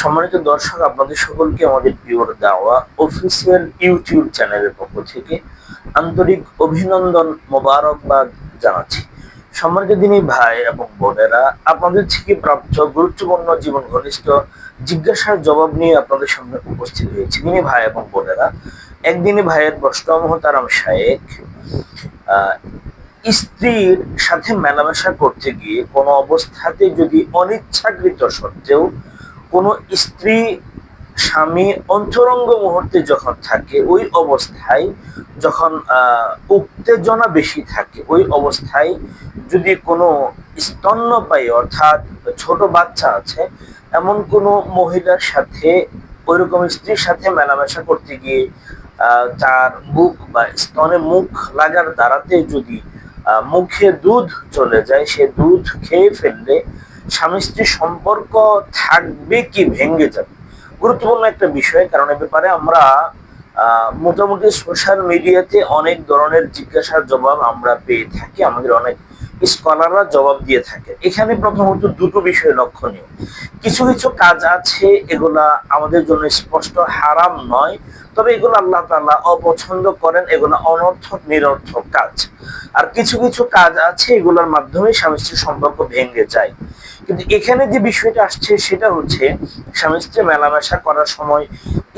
সম্মানিত দর্শক, আপনাদের সকলকে আমাদের পিওর দাওয়া অফিসিয়াল ইউটিউব চ্যানেলের পক্ষ থেকে আন্তরিক অভিনন্দন মোবারকবাদ জানাচ্ছি। সম্মানিত দিনী ভাই এবং বোনেরা, আপনাদের থেকে প্রাপ্ত গুরুত্বপূর্ণ জীবন ঘনিষ্ঠ জিজ্ঞাসার জবাব নিয়ে আপনাদের সামনে উপস্থিত হয়েছে। দিনী ভাই এবং বোনেরা একদিনই ভাইয়ের প্রশ্ন মোহতারাম শায়েক স্ত্রীর সাথে মেলামেশা করতে গিয়ে কোনো অবস্থাতে যদি অনিচ্ছাকৃত সত্ত্বেও কোনো স্ত্রী স্বামী অন্তরঙ্গ মুহূর্তে যখন থাকে, ওই অবস্থায় যখন উত্তেজনা বেশি থাকে, ওই অবস্থায় যদি কোনো স্তন্যপায়ী অর্থাৎ ছোট বাচ্চা আছে, এমন কোনো মহিলার সাথে, ওইরকম স্ত্রীর সাথে মেলামেশা করতে গিয়ে তার মুখ বা স্তনে মুখ লাগার দ্বারাতে যদি মুখে দুধ চলে যায়, সে দুধ খেয়ে ফেললে স্বামী স্ত্রীর সম্পর্ক থাকবে কি ভেঙে যাবে? গুরুত্বপূর্ণ একটা বিষয়, কারণ এ ব্যাপারে আমরা মোটামুটি সোশ্যাল মিডিয়াতে অনেক ধরনের জিজ্ঞাসার জবাব আমরা পেয়ে থাকি। আমাদের অনেক স্কলাররা জবাব দিয়ে থাকে। এখানে প্রথমত দুটো বিষয় লক্ষণীয়। কিছু কিছু কাজ আছে, এগুলা আমাদের জন্য স্পষ্ট, হারাম নয়, তবে এগুলো আল্লাহ তাআলা অপছন্দ করেন, এগুলো অনর্থক, নিরর্থক কাজ। আর কিছু কিছু কাজ আছে, এগুলোর মাধ্যমে স্বামী স্ত্রীর সম্পর্ক ভেঙে যায়। কিন্তু এখানে যে বিষয়টা আসছে, সেটা হচ্ছে, স্বামী স্ত্রী মেলামেশা করার সময়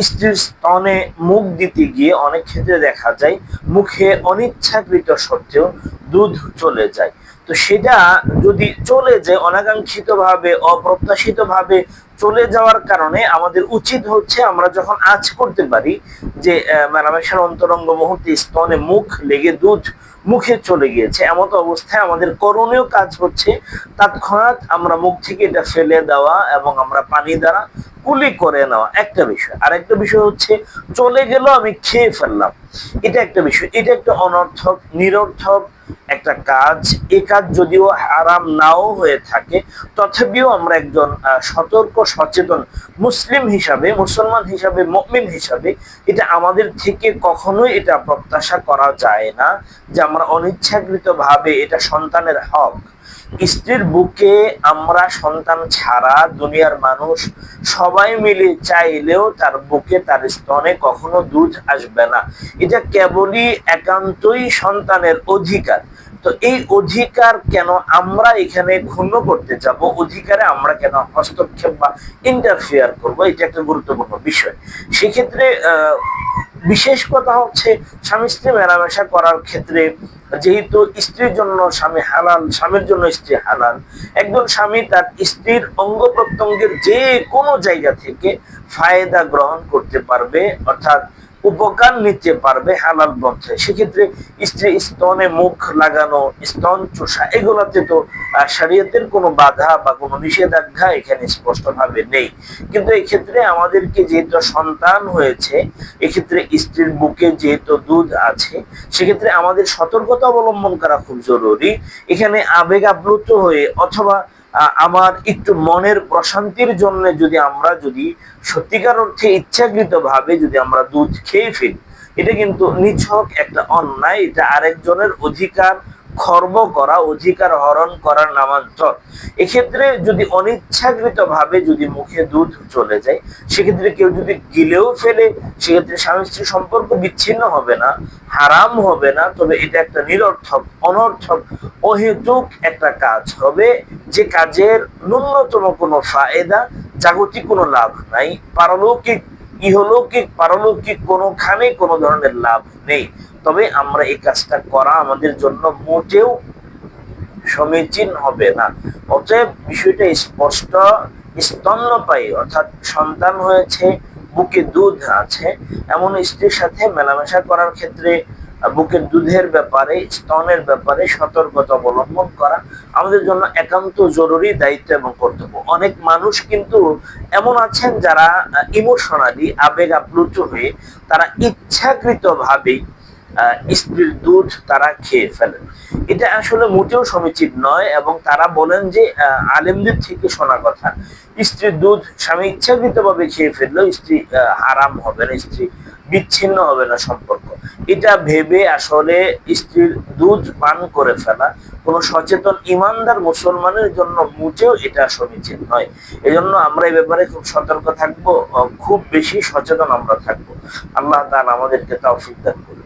স্ত্রীর স্তনে মুখ দিতে গিয়ে অনেক ক্ষেত্রে দেখা যায়, মুখে অনিচ্ছাকৃত সত্ত্বেও দুধ চলে যায়। তো সেটা যদি চলে যায় অনাকাঙ্ক্ষিত ভাবে অপ্রত্যাশিত ভাবে চলে যাওয়ার কারণে আমাদের উচিত হচ্ছে আমরা যখন আজ করতে পারি যে মেলামেশার অন্তরঙ্গ মুহূর্তে স্তনে মুখ লেগে দুধ মুখে চলে গিয়েছে, এমত অবস্থায় আমাদের করণীয় কাজ হচ্ছে, তৎক্ষণাৎ আমরা মুখ থেকে এটা ফেলে দেওয়া এবং আমরা পানি দ্বারা কুলি করে নেওয়া। একটা বিষয়। আর একটা বিষয় হচ্ছে, চলে গেল আমি খেয়ে ফেললাম। এটা একটা বিষয়। এটা একটা অনর্থক, নিরর্থক একটা কাজ। এ কাজ যদিও আরাম নাও হয়ে থাকে, তথাপিও আমরা একজন সতর্ক, সচেতন মুসলিম হিসাবে, মুসলমান হিসাবে, মুমিন হিসাবে, এটা আমাদের থেকে কখনোই এটা প্রত্যাশা করা যায় না যে আমরা অনিচ্ছাকৃত ভাবে এটা সন্তানের হক স্ত্রীর বুকে আমরা সন্তান ছাড়া দুনিয়ার মানুষ সবাই মিলে চাইলেও তার বুকে তার স্তনে কখনো দুধ আসবে না। এটা কেবলই একান্তই সন্তানের অধিকার। তো এই অধিকার কেন আমরা এখানে ক্ষুণ্ণ করতে যাব? অধিকারে আমরা কেন হস্তক্ষেপ বা ইন্টারফেয়ার করব? এটা একটা গুরুত্বপূর্ণ বিষয়। সেক্ষেত্রে আহ, বিশেষ কথা হচ্ছে স্বামী স্ত্রী মেলামেশা করার ক্ষেত্রে যেহেতু স্ত্রীর জন্য স্বামী হালাল, স্বামীর জন্য স্ত্রী হালাল, একজন স্বামী তার স্ত্রীর অঙ্গ প্রত্যঙ্গের যে কোনো জায়গা থেকে ফায়দা গ্রহণ করতে পারবে, অর্থাৎ উপকার নিতে পারবে হালাল পথে। সেক্ষেত্রে স্ত্রী স্তনে মুখ লাগানো, স্তন চোষা, এগুলাতে তো শরীয়তের কোনো বাধা বা কোনো নিষেধাজ্ঞা এখানে স্পষ্টভাবে নেই। কিন্তু এই ক্ষেত্রে আমাদেরকে যেহেতু সন্তান হয়েছে, এক্ষেত্রে স্ত্রীর বুকে যেহেতু দুধ আছে, সেক্ষেত্রে আমাদের সতর্কতা অবলম্বন করা খুব জরুরি। এখানে আবেগ আপ্লুত হয়ে অথবা আমার একটু মনের প্রশান্তির জন্য যদি আমরা যদি সত্যিকার অর্থে ইচ্ছাকৃত ভাবে যদি আমরা দুধ খেয়ে ফেলি, এটা কিন্তু নিছক একটা অন্যায়, এটা আরেকজনের অধিকার খর্ব করা, অধিকার হরণ করার নামান্তর এক্ষেত্রে যদি অনিচ্ছাকৃত ভাবে যদি মুখে দুধ চলে যায়, সেক্ষেত্রে কেউ যদি গিলেও ফেলে, সেক্ষেত্রে স্বামী স্ত্রী সম্পর্ক বিচ্ছিন্ন হবে না, হারাম হবে না, তবে এটা একটা নিরর্থক, অনর্থক, অহেতুক একটা কাজ হবে। যে কাজের ন্যূনতম কোনো ফায়দা, জাগতিক কোনো লাভ নাই, পারলৌকিক ইহলৌকিক, পারলৌকিক কোনোখানে কোনো ধরনের লাভ নেই। তবে আমরা এই কাজটা করা আমাদের জন্য মোটেও সমীচীন হবে না। অতএব বিষয়টা স্পষ্ট, স্তন্যপায়ী, অর্থাৎ সন্তান হয়েছে, বুকে দুধ আছে, এমন স্ত্রীর সাথে মেলামেশা করার ক্ষেত্রে বুকের দুধের ব্যাপারে স্তনের ব্যাপারে সতর্কতা অবলম্বন করা আমাদের জন্য একান্ত জরুরি দায়িত্ব এবং কর্তব্য। অনেক মানুষ কিন্তু এমন আছেন যারা ইমোশনালি আবেগ আপ্লুত হয়ে তারা ইচ্ছাকৃত ভাবেই আহ, স্ত্রীর দুধ তারা খেয়ে ফেলেন। এটা আসলে মোটেও সমীচীন নয় এবং তারা বলেন যে আলেমদের থেকে শোনা কথা স্ত্রীর দুধ স্বামী ইচ্ছাকৃত ভাবে খেয়ে ফেললেও স্ত্রী হারাম হবে না স্ত্রী বিচ্ছিন্ন হবে না সম্পর্ক। এটা ভেবে আসলে স্ত্রীর দুধ পান করে ফেলা। কোনো সচেতন ইমানদার মুসলমানের জন্য মুচেও এটা সমীচীন নয়। এজন্য আমরা এই ব্যাপারে খুব সতর্ক থাকব খুব বেশি সচেতন আমরা থাকব। আল্লাহ তাহলে আমাদেরকে তাও দান করুন